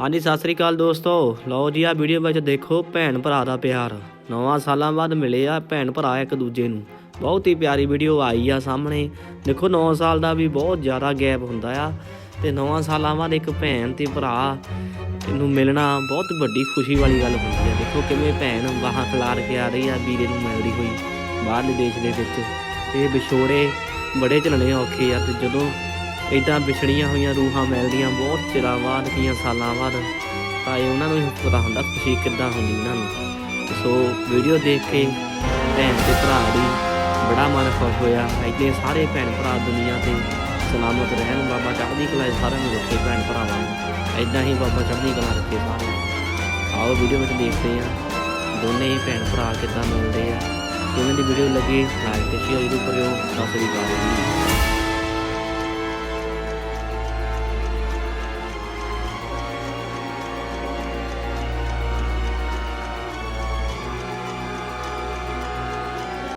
ਹਾਂਜੀ, ਸਤਿ ਸ੍ਰੀ ਅਕਾਲ ਦੋਸਤੋ। ਲਓ ਜੀ ਆ ਵੀਡੀਓ ਵਿੱਚ ਦੇਖੋ ਭੈਣ ਭਰਾ ਦਾ ਪਿਆਰ। ਨੌਵਾਂ ਸਾਲਾਂ ਬਾਅਦ ਮਿਲੇ ਆ ਭੈਣ ਭਰਾ ਇੱਕ ਦੂਜੇ ਨੂੰ। ਬਹੁਤ ਹੀ ਪਿਆਰੀ ਵੀਡੀਓ ਆਈ ਆ ਸਾਹਮਣੇ। ਦੇਖੋ 9 ਸਾਲ ਦਾ ਵੀ ਬਹੁਤ ਜ਼ਿਆਦਾ ਗੈਪ ਹੁੰਦਾ ਆ। ਤੇ 9 ਸਾਲਾਂ ਬਾਅਦ ਇੱਕ ਭੈਣ ਤੇ ਭਰਾ ਨੂੰ ਮਿਲਣਾ ਬਹੁਤ ਵੱਡੀ ਖੁਸ਼ੀ ਵਾਲੀ ਗੱਲ ਹੁੰਦੀ ਆ। ਦੇਖੋ ਕਿਵੇਂ ਭੈਣ ਬਾਹਾਂ ਖਿਲਾਰ ਕੇ ਆ ਰਹੀ ਆ ਵੀਰੇ ਨੂੰ ਮਿਲਦੀ ਹੋਈ ਬਾਹਰਲੇ ਦੇਸ਼ ਦੇ ਵਿੱਚ। ਇਹ ਵਿਛੋੜੇ ਬੜੇ ਝੱਲਣੇ ਔਖੇ ਆ ਤੇ ਜਦੋਂ ਇਦਾਂ ਵਿਛੜੀਆਂ ਹੋਈਆਂ ਰੂਹਾਂ ਮਿਲਦੀਆਂ ਬਹੁਤ ਚਿਰਾਂ ਬਾਅਦ ਕੀਆਂ ਸਾਲਾਂ ਬਾਅਦ। ਤਾਂ ਇਹ ਉਹਨਾਂ ਨੂੰ ਹੀ ਪਤਾ ਹੁੰਦਾ ਖੁਸ਼ੀ ਕਿੱਦਾਂ ਹੁੰਦੀ ਉਹਨਾਂ ਨੂੰ। ਸੋ ਵੀਡੀਓ ਦੇਖ ਕੇ ਭੈਣ ਤੇ ਭਰਾ ਦੀ ਬੜਾ ਮਨ ਖੁਸ਼ ਹੋਇਆ। ਇੱਥੇ ਸਾਰੇ ਭੈਣ ਭਰਾ ਦੁਨੀਆ ਤੇ ਸਲਾਮਤ ਰਹਿਣ। ਬਾਬਾ ਚੜ੍ਹਦੀ ਕਲਾ ਸਾਰਿਆਂ ਨੂੰ ਰੱਖੇ ਭੈਣ ਭਰਾਵਾਂ ਨੂੰ। ਇਦਾਂ ਹੀ ਬਾਬਾ ਚੜ੍ਹਦੀ ਕਲਾ ਰੱਖੇ ਸਾਰਿਆਂ ਨੂੰ। ਆਓ ਵੀਡੀਓ ਵਿੱਚ ਦੇਖਦੇ ਹਾਂ ਦੋਨੇ ਹੀ ਭੈਣ ਭਰਾ ਕਿੱਦਾਂ ਮਿਲਦੇ ਆ। ਕਿਵੇਂ ਦੀ ਵੀਡੀਓ ਲੱਗੀ ਲਾਈਕ ਤੇ ਸ਼ੇਅਰ ਜ਼ਰੂਰ ਕਰਿਓ। ਸਤਿ ਸ੍ਰੀ ਅਕਾਲ ਜੀ।